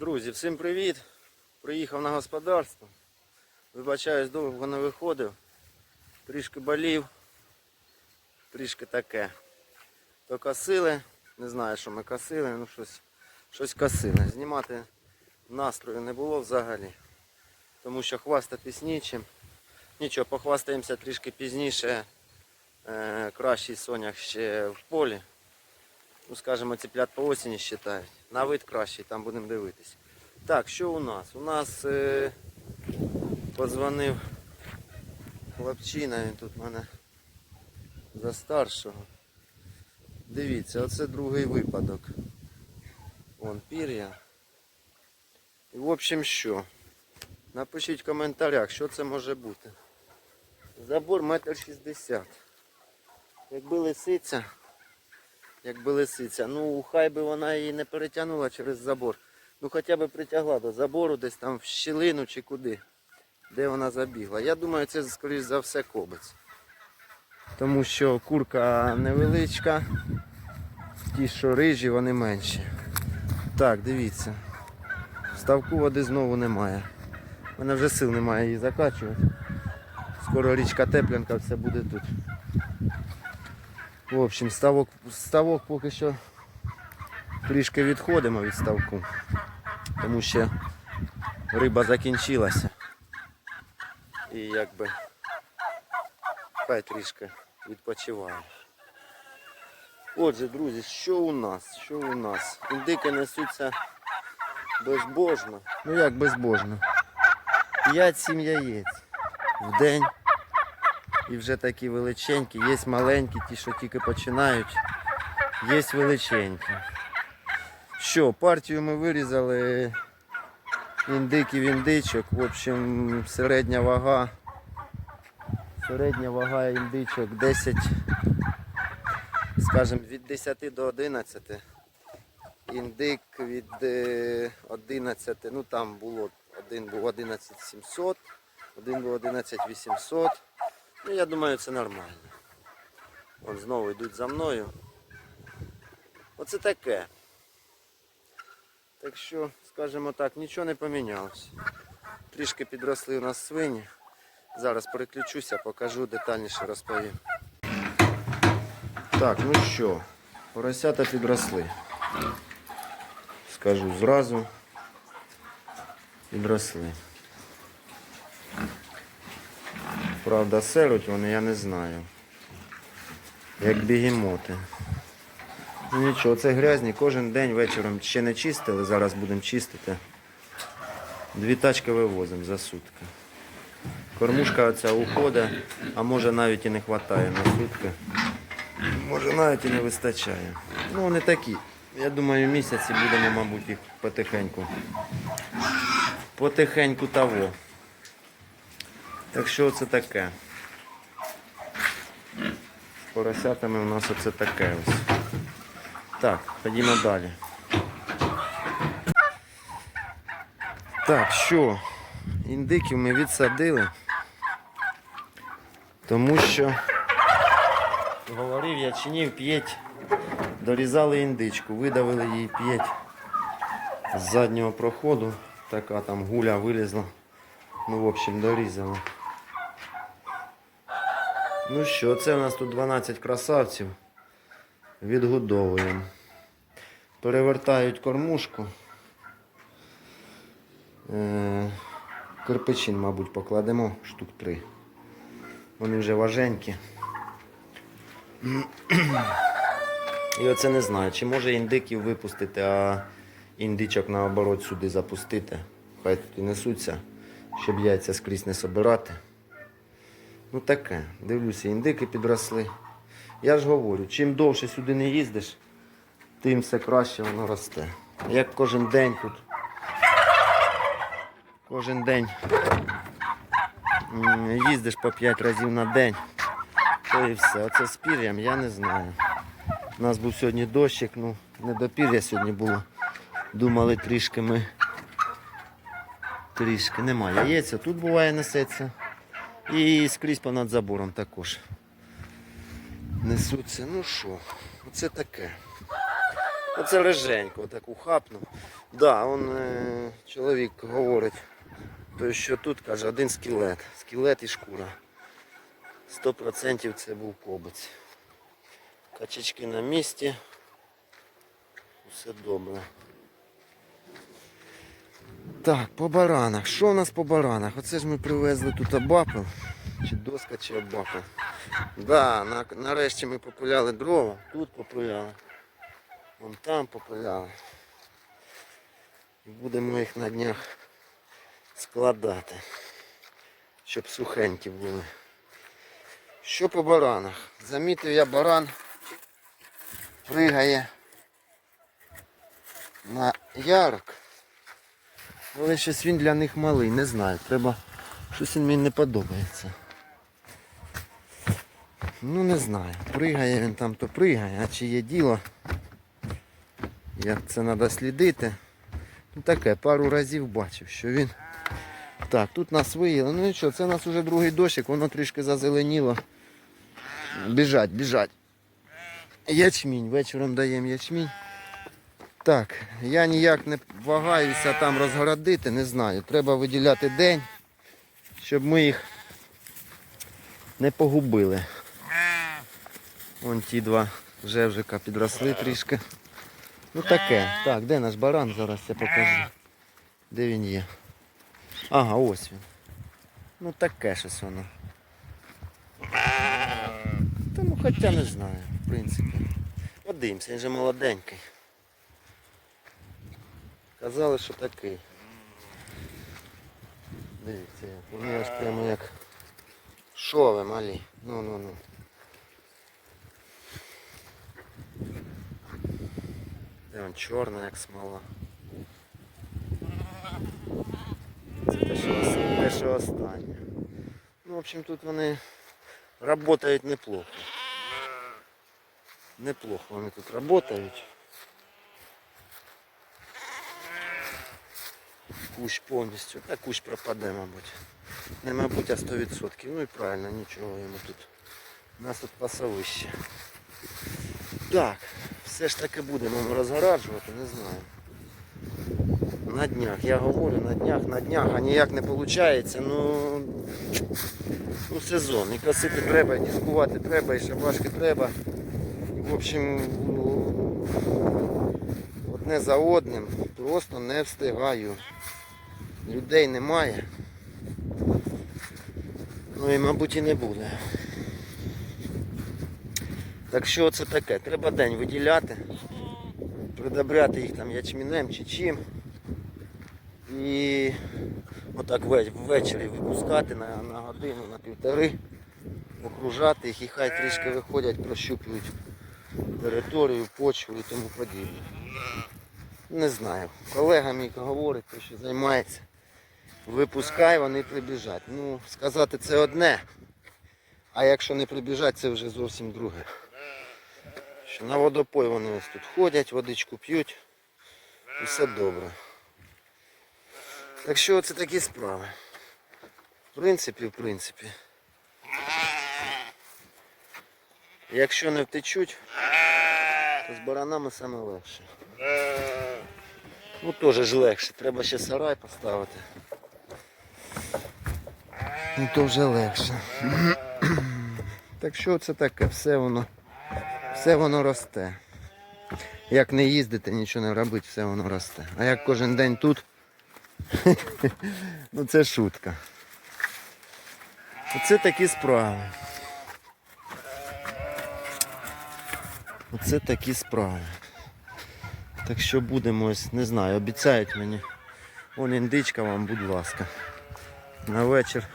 Друзі, всім привіт! Приїхав на господарство. Вибачаюсь, довго не виходив. Трішки болів. Трішки таке. То косили, не знаю, що ми косили, ну щось, щось косили. Знімати настрою не було взагалі. Тому що хвастатись нічим. Нічого, похвастаємося трішки пізніше. Е, кращий сонях ще в полі. Ну, скажімо, ціплят по осені вважають. На вид кращий, там будемо дивитись. Так, що у нас? У нас е, подзвонив хлопчина, він тут в мене за старшого. Дивіться, оце другий випадок. Вон пір'я. І в общем що? Напишіть в коментарях, що це може бути. Забор метр шістдесят. Якби лисиця, якби лисиця, ну хай би вона її не перетягнула через забор. Ну хоча б притягла до забору, десь там в щілину чи куди, де вона забігла. Я думаю, це скоріш за все кобець. Тому що курка невеличка, ті, що рижі, вони менші. Так, дивіться. Ставку води знову немає. У мене вже сил немає її закачувати. Скоро річка Теплянка, все буде тут. В общем, ставок, ставок поки що трішки відходимо від ставку, тому що риба закінчилася. І якби хай трішки відпочиває. Отже, друзі, що у нас? Що у нас? Індики несуться безбожно. Ну як безбожно? 5-7 яєць в день. І вже такі величенькі, є маленькі, ті, що тільки починають, є величенькі. Що, партію ми вирізали індиків індичок. В общем, середня вага. Середня вага індичок 10, скажімо, від 10 до 11. Індик від е, 11, ну там було, один був 11 700, один був 11 800. Ну, я думаю, це нормально. Вон знову йдуть за мною. Оце таке. Так що, скажімо так, нічого не помінялося. Трішки підросли у нас свині. Зараз переключуся, покажу детальніше розповім. Так, ну що, поросята підросли. Скажу зразу. Підросли. Правда, серуть вони, я не знаю. Як бігемоти. Ну нічого, це грязні, кожен день вечором ще не чистили, зараз будемо чистити. Дві тачки вивозимо за сутки. Кормушка оця уходить, а може навіть і не вистачає на сутки. Може навіть і не вистачає. Ну вони такі. Я думаю, місяці будемо, мабуть, їх потихеньку. Потихеньку того. Так що це таке? З поросятами у нас оце таке ось. Так, ходімо далі. Так, що? Індиків ми відсадили. Тому що говорив я чи ні, п'ять. Дорізали індичку, видавили її п'ять з заднього проходу. Така там гуля вилізла. Ну, в общем, дорізали. Ну що, це у нас тут 12 красавців. Відгодовуємо. Перевертають кормушку. Е, Кирпичин, мабуть, покладемо штук 3. Вони вже важенькі. І оце не знаю, чи може індиків випустити, а індичок наоборот сюди запустити. Хай тут і несуться, щоб яйця скрізь не собирати. Ну таке, дивлюся, індики підросли. Я ж говорю, чим довше сюди не їздиш, тим все краще воно росте. Як кожен день тут. Кожен день їздиш по 5 разів на день, то і все. Оце з пір'ям я не знаю. У нас був сьогодні дощик, ну не до пір'я сьогодні було. Думали трішки ми. Трішки немає. Яєця тут буває несеться. І скрізь понад забором також. Несуться. Ну що, оце таке. Оце леженько, отак ухапнув. Да, он е, чоловік говорить, то що тут каже один скелет. Скелет і шкура. 100% це був кобець. Качечки на місці. Все добре. Так, по баранах. Що у нас по баранах? Оце ж ми привезли тут абапел. Чи доска, чи абапел. Да, на, нарешті ми попиляли дрова. Тут попиляли. Вон там попиляли. Будемо їх на днях складати. Щоб сухенькі були. Що по баранах? Замітив я баран пригає на ярок. Але щось він для них малий, не знаю. Треба. Щось він мені не подобається. Ну не знаю. Пригає він там, то пригає, а чи є діло. Як це треба слідити. Ну таке, пару разів бачив, що він. Так, тут нас виїли. Ну і що, це у нас вже другий дощик, воно трішки зазеленіло. Біжать, біжать. Ячмінь, вечором даємо ячмінь. Так, я ніяк не вагаюся там розгородити, не знаю. Треба виділяти день, щоб ми їх не погубили. Вон ті два жевжика підросли трішки. Ну таке. Так, де наш баран? Зараз я покажу. Де він є? Ага, ось він. Ну таке щось воно. Та ну хоча не знаю, в принципі. Подивимося, він же молоденький. Казали, що такий. Дивіться. Вони аж прямо як шови малі. Ну ну ну. Де він чорний, як смола. Це те, що останнє. Ну, в общем, тут вони працюють неплохо. Неплохо вони тут працюють. Кущ повністю. Та кущ пропаде, мабуть. Не мабуть, а 100%. Ну і правильно, нічого йому тут. У нас тут пасовище. Так, все ж таки будемо розгораджувати, не знаю. На днях, я говорю, на днях, на днях, а ніяк не виходить. Ну, ну сезон. І косити треба, і дискувати треба, і шабашки треба. В общем, одне за одним просто не встигаю. Людей немає. Ну і мабуть і не буде. Так що це таке? Треба день виділяти, придобряти їх там ячмінем чи чим. І отак ввечері випускати на, на годину, на півтори, окружати їх і хай трішки виходять, прощупують територію, почву і тому подібне. Не знаю. Колега мій говорить, що займається. Випускай, вони прибіжать. Ну, сказати це одне. А якщо не прибіжать, це вже зовсім друге. Що на водопой вони ось тут ходять, водичку п'ють. І все добре. Так що це такі справи. В принципі, в принципі. Якщо не втечуть, то з баранами саме легше. Ну теж ж легше. Треба ще сарай поставити. Ну то вже легше. Так що це таке? Все воно, все воно росте. Як не їздити, нічого не робити, все воно росте. А як кожен день тут, ну це шутка. Оце такі справи. Оце такі справи. Так що будемо ось, не знаю, обіцяють мені. Вон індичка вам, будь ласка. На вечір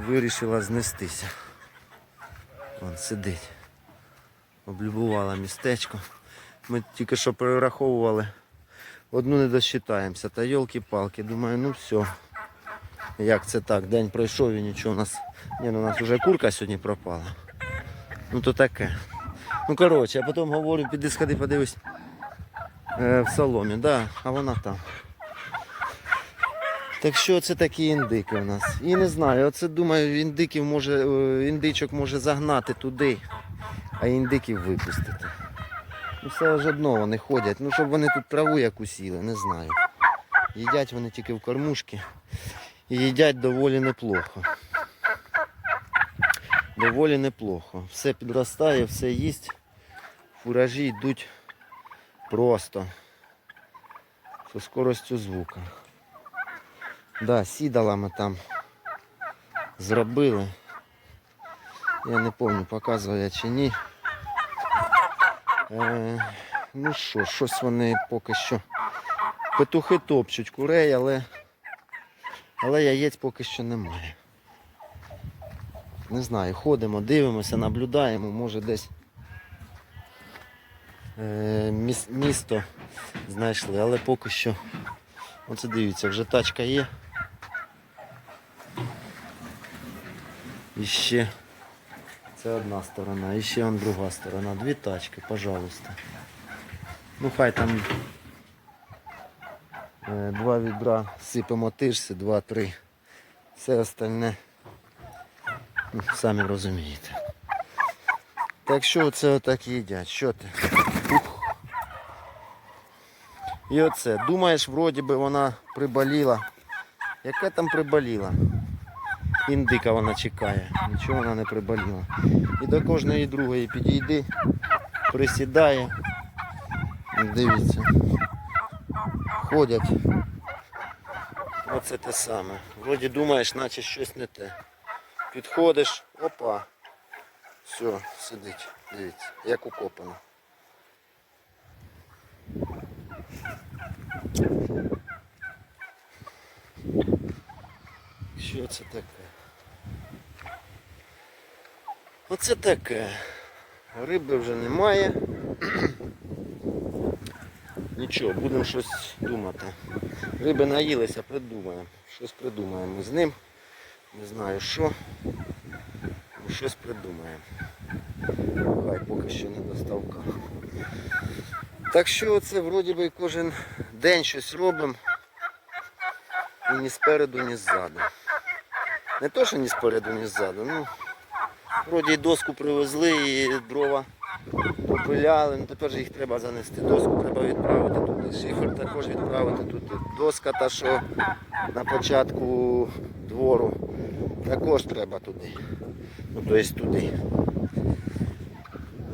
вирішила знестися. Вон сидить. Облюбувала містечко. Ми тільки що перераховували. Одну не досчитаємося. Та йолки-палки, думаю, ну все. Як це так? День пройшов і нічого у нас. Ні, ну у нас вже курка сьогодні пропала. Ну то таке. Ну коротше, а потім говорю, піди сходи, подивись е, в соломі, да, а вона там. Так що це такі індики у нас. І не знаю, оце думаю, індиків може, е, індичок може загнати туди, а індиків випустити. Ну, Все ж одно вони ходять. Ну, щоб вони тут траву якусь їли, не знаю. Їдять вони тільки в кормушки. І їдять доволі неплохо. Доволі неплохо. Все підростає, все їсть. Фуражі йдуть просто. Зі скоростю звука. Да, сідала ми там зробили. Я не пам'ятаю, показував я чи ні. Е, ну що, щось вони поки що. Петухи топчуть курей, але, але яєць поки що немає. Не знаю, ходимо, дивимося, наблюдаємо, може десь е, міс- місто знайшли, але поки що. Оце дивіться, вже тачка є. І ще це одна сторона, і ще друга сторона. Дві тачки, пожалуйста. Ну хай там е, два відра сипемо тирси, два-три. Все остальне, ну, самі розумієте. Так що це отак їдять? Що ти? І оце. Думаєш, вроді би вона приболіла. Яка там приболіла? Індика вона чекає. Нічого вона не приболіла. І до кожної другої підійди, присідає. Дивіться. Ходять. Оце те саме. Вроді думаєш, наче щось не те. Підходиш, опа. Все, сидить. Дивіться, як укопано. Що це таке? Оце таке. Риби вже немає. Нічого, будемо щось думати. Риби наїлися, придумаємо. Щось придумаємо з ним. Не знаю що. Ну, щось придумаємо. Хай поки що не доставка. Так що це вроді би кожен день щось робимо. І ні спереду, ні ззаду. Не то, що ні спереду, ні ззаду. Ну, вроді доску привезли, і дрова попиляли, ну тепер же їх треба занести. Доску треба відправити туди. Шифер також відправити туди. Доска та, що на початку двору, також треба туди. Ну, тобто туди.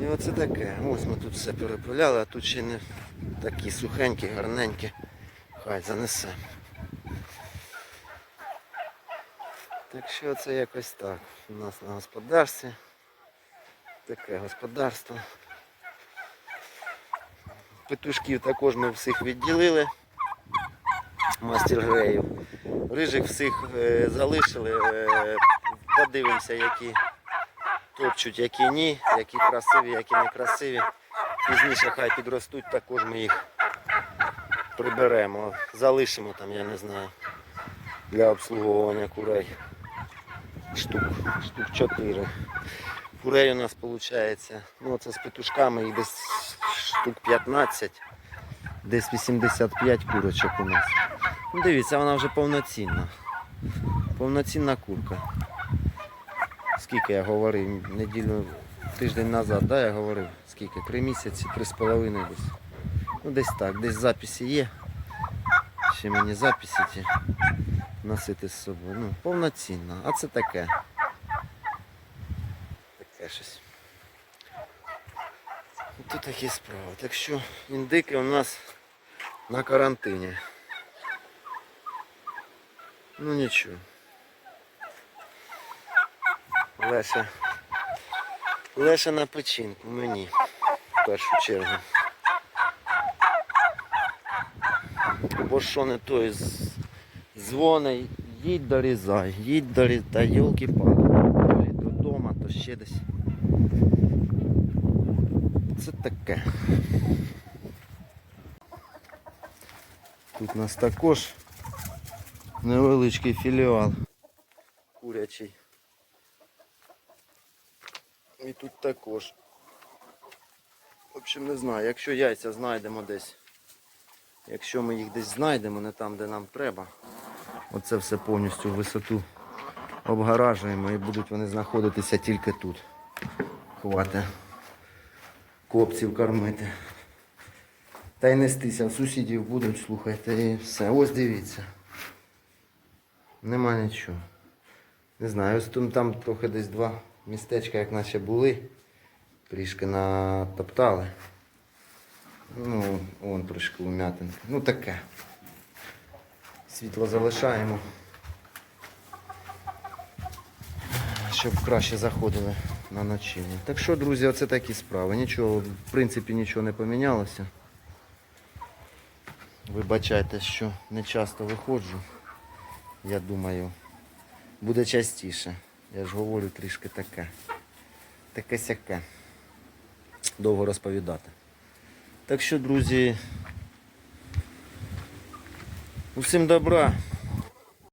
І оце таке. Ось ми тут все перепиляли, а тут ще не такі сухенькі, гарненькі. Хай занесемо. Так що це якось так. У нас на господарстві. Таке господарство. Петушків також ми всіх відділили. Мастер греїв. Рижих всіх е, залишили. Е, подивимося, які топчуть, які ні, які красиві, які не красиві. Пізніше хай підростуть, також ми їх приберемо. Залишимо там, я не знаю, для обслуговування курей. Штук, штук 4. Курей у нас виходить, ну це з петушками їх десь штук 15, десь 85 курочок у нас. Ну, дивіться, вона вже повноцінна. Повноцінна курка. Скільки я говорив, неділю, тиждень назад, да, я говорив, скільки? Три місяці, три з половиною десь. Ну десь так, десь записи є. Ще мені записи ті носити з собою. Ну, повноцінно. А це таке. Таке щось. Тут такі справи. Так що індики у нас на карантині. Ну нічого. Леша. Леша на печінку мені в першу чергу. Бо що не той з- дзвони, їдь дорізай, їдь дорізай, та йолки палки то додому, то ще десь. Це таке. Тут у нас також невеличкий філіал курячий. І тут також. В общем, не знаю, якщо яйця знайдемо десь. Якщо ми їх десь знайдемо, не там, де нам треба, оце все повністю в висоту обгаражуємо і будуть вони знаходитися тільки тут. Хватить копців кормити. Та й нестися, сусідів будуть, слухайте, і все. Ось дивіться. Нема нічого. Не знаю, ось там, там трохи десь два містечка, як наче були. Трішки натоптали. Ну, вон трошки ум'ятинки. Ну таке. Світло залишаємо. Щоб краще заходили на ночівлю. Так що, друзі, оце такі справи. Нічого, в принципі, нічого не помінялося. Вибачайте, що не часто виходжу. Я думаю, буде частіше. Я ж говорю трішки таке. Таке сяке. Довго розповідати. Так що, друзі, усім добра.